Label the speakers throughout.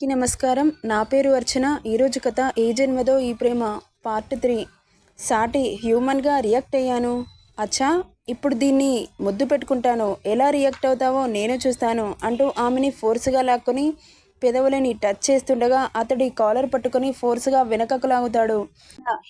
Speaker 1: అందరికీ నమస్కారం. నా పేరు అర్చన. ఈరోజు కథ ఏ జన్మదో ఈ ప్రేమ. Part three. సాటి హ్యూమన్గా రియాక్ట్ అయ్యాను. అచ్చా ఇప్పుడు దీన్ని ముద్దు పెట్టుకుంటాను. ఎలా రియాక్ట్ అవుతావో నేను చూస్తాను అంటూ ఆమెని ఫోర్స్గా లాక్కొని పెదవులని టచ్ చేస్తుండగా అతడి కాలర్ పట్టుకొని ఫోర్స్గా వెనకకు లాగుతాడు.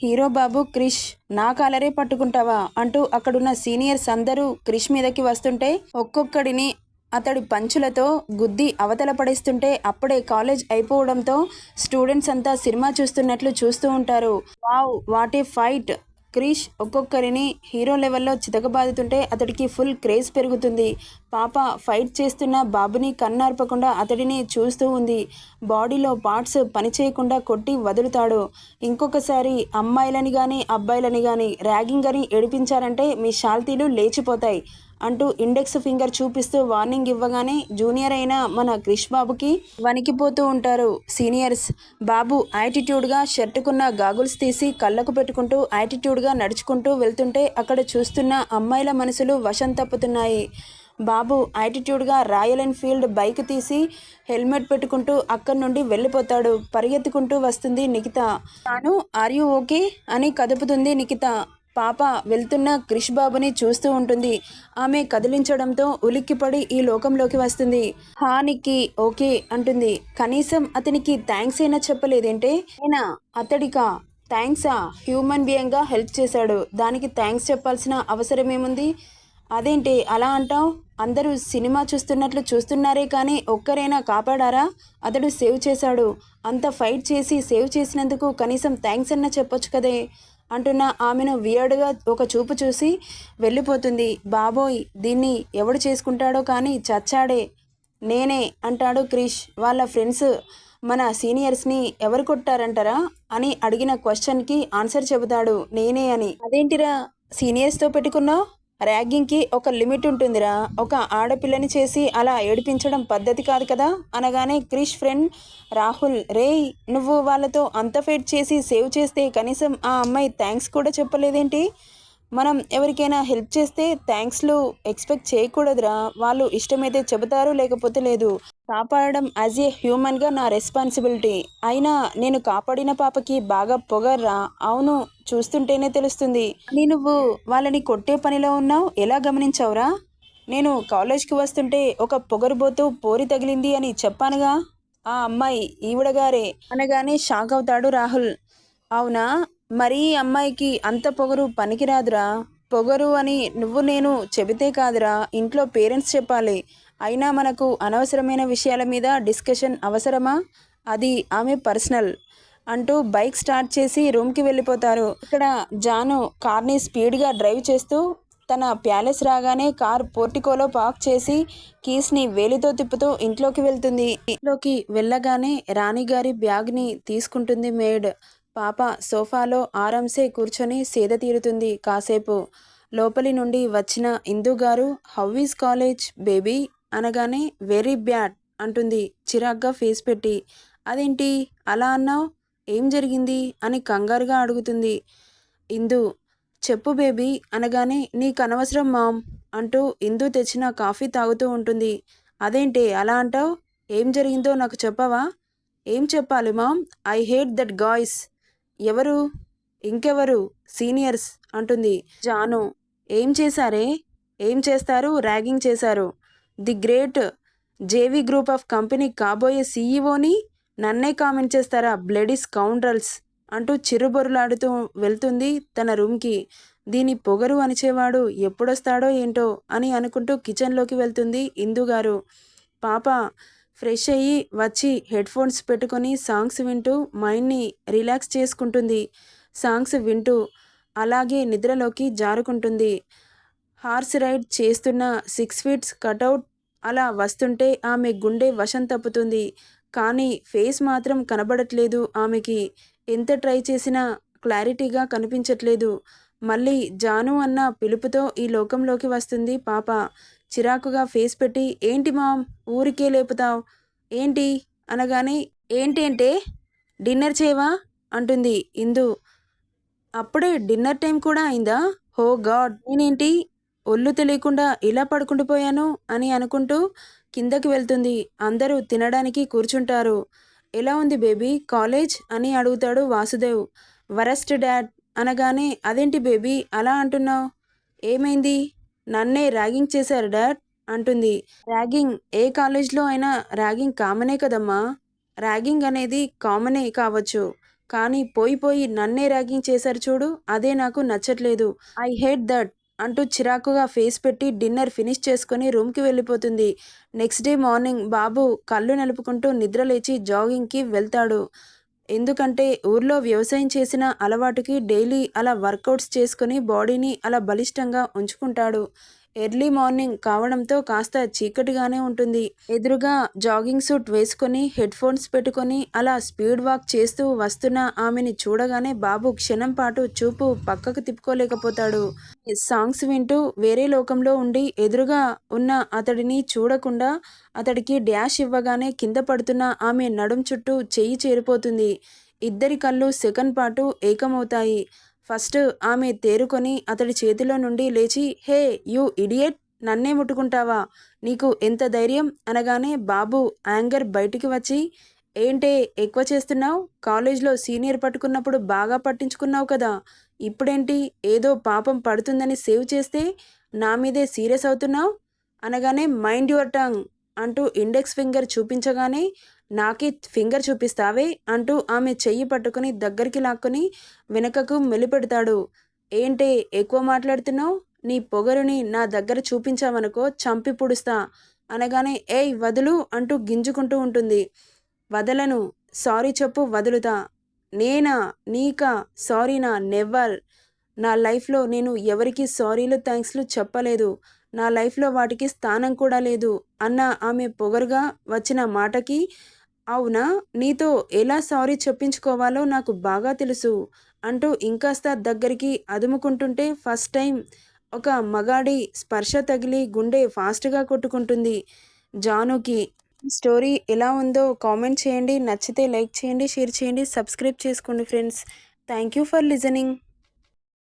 Speaker 1: హీరో బాబు క్రిష్ నా కాలరే పట్టుకుంటావా? అంటూ అక్కడున్న సీనియర్స్ అందరూ క్రిష్ మీదకి వస్తుంటే ఒక్కొక్కడిని అతడి పంచులతో గుద్ది అవతల పడేస్తుంటే అప్పుడే కాలేజ్ అయిపోవడంతో స్టూడెంట్స్ అంతా సినిమా చూస్తున్నట్లు చూస్తూ ఉంటారు. Wow what a fight! Krish ఒక్కొక్కరిని హీరో లెవెల్లో చితకబాదుతుంటే అతడికి ఫుల్ క్రేజ్ పెరుగుతుంది. పాప ఫైట్ చేస్తున్న బాబుని కన్నార్పకుండా అతడిని చూస్తూ ఉంది. బాడీలో పార్ట్స్ పనిచేయకుండా కొట్టి వదులుతాడు. ఇంకొకసారి అమ్మాయిలని కానీ అబ్బాయిలని కానీ ర్యాగింగ్ అని ఏడిపించారంటే మీ షాల్తీలు లేచిపోతాయి. అంటూ ఇండెక్స్ ఫింగర్ చూపిస్తూ వార్నింగ్ ఇవ్వగానే జూనియర్ అయిన మన క్రిష్ బాబుకి వణికిపోతూ ఉంటారు సీనియర్స్. బాబు యాటిట్యూడ్గా షర్టుకున్న గాగుల్స్ తీసి కళ్ళకు పెట్టుకుంటూ యాటిట్యూడ్గా నడుచుకుంటూ వెళ్తుంటే అక్కడ చూస్తున్న అమ్మాయిల మనసులు వశం తప్పుతున్నాయి. బాబు యాటిట్యూడ్గా రాయల్ ఎన్ఫీల్డ్ బైక్ తీసి హెల్మెట్ పెట్టుకుంటూ అక్కడి నుండి వెళ్ళిపోతాడు. పరిగెత్తుకుంటూ వస్తుంది నిఖిత. తాను ఆర్ యూ ఓకే? అని కదుపుతుంది నిఖిత. పాప వెళ్తున్న క్రిష్ బాబుని చూస్తూ ఉంటుంది. ఆమె కదిలించడంతో ఉలిక్కిపడి ఈ లోకంలోకి వస్తుంది. హానికి ఓకే అంటుంది. కనీసం అతనికి థ్యాంక్స్ అయినా చెప్పలేదేంటే? అయినా అతడికా? థ్యాంక్సా? హ్యూమన్ బీయింగ్గా హెల్ప్ చేశాడు. దానికి థ్యాంక్స్ చెప్పాల్సిన అవసరం ఏముంది అదేంటి అలా అంటావు? అందరూ సినిమా చూస్తున్నట్లు చూస్తున్నారే కానీ ఒక్కరైనా కాపాడారా? అతడు సేవ్ చేశాడు. అంత ఫైట్ చేసి సేవ్ చేసినందుకు కనీసం థ్యాంక్స్ అన్న చెప్పొచ్చు కదే. అంటున్న ఆమెను వియర్డ్గా ఒక చూపు చూసి వెళ్ళిపోతుంది. బాబోయ్ దీన్ని ఎవడు చేసుకుంటాడో కానీ చచ్చాడే. నేనే అంటాడు క్రిష్. వాళ్ళ ఫ్రెండ్స్ మన సీనియర్స్ని ఎవరు కొట్టారంటారా? అని అడిగిన క్వశ్చన్కి ఆన్సర్ చెబుతాడు నేనే అని. అదేంటిరా సీనియర్స్తో పెట్టుకున్నావు? ర్యాగింగ్కి ఒక లిమిట్ ఉంటుందిరా. ఒక ఆడపిల్లని చేసి అలా ఏడిపించడం పద్ధతి కాదు కదా? అనగానే క్రిష్ ఫ్రెండ్ రాహుల్ రేయ్ నువ్వు వాళ్ళతో అంత ఫైట్ చేసి సేవ్ చేస్తే కనీసం ఆ అమ్మాయి థ్యాంక్స్ కూడా చెప్పలేదేంటి? మనం ఎవరికైనా హెల్ప్ చేస్తే థ్యాంక్స్లు ఎక్స్పెక్ట్ చేయకూడదురా. వాళ్ళు ఇష్టమైతే చెబుతారు లేకపోతే లేదు. కాపాడడం యాజ్ ఏ హ్యూమన్గా నా రెస్పాన్సిబిలిటీ. అయినా నేను కాపాడిన పాపకి బాగా పొగర్రా. అవును చూస్తుంటేనే తెలుస్తుంది. నీ నువ్వు వాళ్ళని కొట్టే పనిలో ఉన్నావు? ఎలా గమనించావురా? నేను కాలేజ్కి వస్తుంటే ఒక పొగరుబోతూ పోరి తగిలింది అని చెప్పానుగా. ఆ అమ్మాయి ఈవిడగారే అనగానే షాక్ అవుతాడు రాహుల్. అవునా? మరీ అమ్మాయికి అంత పొగరు పనికిరాదురా. పొగరు అని నువ్వు నేను చెబితే కాదురా. ఇంట్లో పేరెంట్స్ చెప్పాలి. అయినా మనకు అనవసరమైన విషయాల మీద డిస్కషన్ అవసరమా? అది ఆమె పర్సనల్. అంటూ బైక్ స్టార్ట్ చేసి రూమ్కి వెళ్ళిపోతారు. ఇక్కడ జాను కార్ని స్పీడ్గా డ్రైవ్ చేస్తూ తన ప్యాలెస్ రాగానే కార్ పోర్టికోలో పార్క్ చేసి కీస్ని వేలితో తిప్పుతూ ఇంట్లోకి వెళ్తుంది. ఇంట్లోకి వెళ్ళగానే రాణిగారి బ్యాగ్ని తీసుకుంటుంది మేడ్. పాప సోఫాలో ఆరాంసే కూర్చొని సేద తీరుతుంది కాసేపు. లోపలి నుండి వచ్చిన Indu garu how is college baby? అనగానే వెరీ బ్యాడ్ అంటుంది. చిరాగ్గా ఫేస్ పెట్టి అదేంటి? అలా అన్నావు? ఏం జరిగింది అని కంగారుగా అడుగుతుంది. ఇందు చెప్పు బేబీ అనగానే నీకు అనవసరం మామ్ అంటూ ఇందు తెచ్చిన కాఫీ తాగుతూ ఉంటుంది. అదేంటి అలా అంటావు? ఏం జరిగిందో నాకు చెప్పవా? ఏం చెప్పాలి mom? I hate that guys. ఎవరు? ఇంకెవరు? సీనియర్స్ అంటుంది. జాను ఏం చేశారే? ఏం చేస్తారు? ర్యాగింగ్ చేశారు. The great JV group of company కాబోయే సీఈఓని నన్నే కామెంట్ చేస్తారా? బ్లడీ స్కౌండ్రల్స్ అంటూ చిరుబొరులాడుతూ వెళ్తుంది తన రూమ్కి. దీని పొగరు అనిచేవాడు ఎప్పుడొస్తాడో ఏంటో అని అనుకుంటూ కిచెన్లోకి వెళ్తుంది ఇందుగారు పాప ఫ్రెష్ అయ్యి వచ్చి హెడ్ ఫోన్స్ పెట్టుకొని సాంగ్స్ వింటూ మైండ్ని రిలాక్స్ చేసుకుంటుంది. సాంగ్స్ వింటూ అలాగే నిద్రలోకి జారుకుంటుంది. హార్స్ రైడ్ చేస్తున్న సిక్స్ ఫీట్స్ కటౌట్ అలా వస్తుంటే ఆమె గుండె వశం తప్పుతుంది. కానీ ఫేస్ మాత్రం కనబడట్లేదు. ఆమెకి ఎంత ట్రై చేసినా క్లారిటీగా కనిపించట్లేదు. మళ్ళీ జాను అన్న పిలుపుతో ఈ లోకంలోకి వస్తుంది పాప. చిరాకుగా ఫేస్ పెట్టి ఏంటి మామ్ ఊరికే లేపుతావు? ఏంటి? అనగానే ఏంటి అంటే డిన్నర్ చేయవా? అంటుంది ఇందు. అప్పుడే డిన్నర్ టైం కూడా అయిందా? హో గాడ్ నేనేంటి? ఒళ్ళు తెలియకుండా ఇలా పడుకుండిపోయాను అని అనుకుంటూ కిందకి వెళ్తుంది. అందరూ తినడానికి కూర్చుంటారు. ఎలా ఉంది బేబీ? కాలేజ్? అని అడుగుతాడు వాసుదేవ్. వరస్ట్ డాడ్ అనగానే అదేంటి బేబీ? అలా అంటున్నావు? ఏమైంది? నన్నే ర్యాగింగ్ చేశారు డాడ్? అంటుంది. ర్యాగింగ్? ఏ కాలేజ్లో అయినా ర్యాగింగ్ కామనే కదమ్మా. ర్యాగింగ్ అనేది కామనే కావచ్చు. కానీ పోయి పోయి నన్నే ర్యాగింగ్ చేశారు చూడు అదే నాకు నచ్చట్లేదు. I hate that. అంటూ చిరాకుగా ఫేస్ పెట్టి డిన్నర్ ఫినిష్ చేసుకొని రూమ్కి వెళ్ళిపోతుంది. నెక్స్ట్ డే మార్నింగ్ బాబు కళ్ళు నలుపుకుంటూ నిద్రలేచి జాగింగ్కి వెళ్తాడు. ఎందుకంటే ఊర్లో వ్యవసాయం చేసిన అలవాటుకి డైలీ అలా వర్కౌట్స్ చేసుకుని బాడీని అలా బలిష్టంగా ఉంచుకుంటాడు. ఎర్లీ మార్నింగ్ కావడంతో కాస్త చీకటిగానే ఉంటుంది. ఎదురుగా జాగింగ్ సూట్ వేసుకొని హెడ్ ఫోన్స్ పెట్టుకొని అలా స్పీడ్ వాక్ చేస్తూ వస్తున్న ఆమెని చూడగానే బాబు క్షణం పాటు చూపు పక్కకు తిప్పుకోలేకపోతాడు. సాంగ్స్ వింటూ వేరే లోకంలో ఉండి ఎదురుగా ఉన్న అతడిని చూడకుండా అతడికి డ్యాష్ ఇవ్వగానే కింద పడుతున్న ఆమె నడుం చుట్టూ చెయ్యి చేరిపోతుంది. ఇద్దరి కళ్ళు సెకండ్ పాటు ఏకమవుతాయి. ఫస్ట్ ఆమె తేరుకొని అతడి చేతిలో నుండి లేచి హే యూ ఇడియట్! నన్నే ముట్టుకుంటావా? నీకు ఎంత ధైర్యం? అనగానే బాబు యాంగర్ బయటికి వచ్చి ఏంటే ఎక్కువ చేస్తున్నావు? కాలేజ్లో సీనియర్ పట్టుకున్నప్పుడు బాగా పట్టించుకున్నావు కదా! ఇప్పుడేంటి? ఏదో పాపం పడుతుందని సేవ్ చేస్తే నా మీదే సీరియస్ అవుతున్నావు? అనగానే మైండ్ యువర్ టంగ్! అంటూ ఇండెక్స్ ఫింగర్ చూపించగానే నాకే ఫింగర్ చూపిస్తావే అంటూ ఆమె చెయ్యి పట్టుకుని దగ్గరికి లాక్కుని వెనకకు మెలిపెడతాడు. ఏంటే ఎక్కువ మాట్లాడుతున్నావు? నీ పొగరుని నా దగ్గర చూపించావనుకో చంపి పుడుస్తా. అనగానే ఏయ్ వదులు అంటూ గింజుకుంటూ ఉంటుంది. వదలను సారీ చెప్పు వదులుతా. నేనా నీకా సారీనా నెవర్? నా లైఫ్లో నేను ఎవరికి సారీలు థ్యాంక్స్లు చెప్పలేదు. నా లైఫ్లో వాటికి స్థానం కూడా లేదు. అన్న ఆమె పొగరుగా వచ్చిన మాటకి అవునా? నీతో ఎలా సారీ చెప్పించుకోవాలో నాకు బాగా తెలుసు అంటూ ఇంకాస్త దగ్గరికి అదుముకుంటుంటే ఫస్ట్ టైం ఒక మగాడి స్పర్శ తగిలి గుండె ఫాస్ట్గా కొట్టుకుంటుంది. జానుకి స్టోరీ ఎలా ఉందో కామెంట్ చేయండి నచ్చితే లైక్ చేయండి షేర్ చేయండి సబ్స్క్రైబ్ చేసుకోండి friends. Thank you for listening.